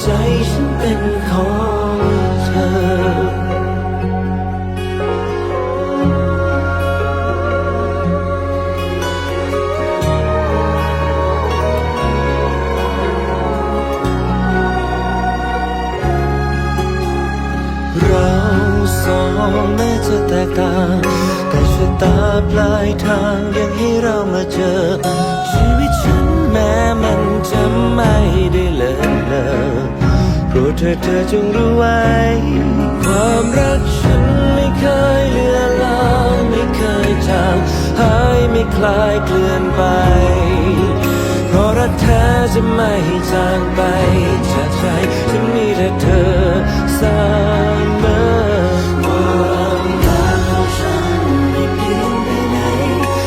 ใจฉันเป็นของเธอเราสองแม้จะแตกต่าง แต่ชะตาปลายทางยังให้เรามาเจอ ปรดเธอเธอจงรู้ไว้ ความรักฉันไม่เคยเลือนลางไม่เคยจางหายไม่คลายเกลื่อนไป เพราะรักแท้จะไม่จางไป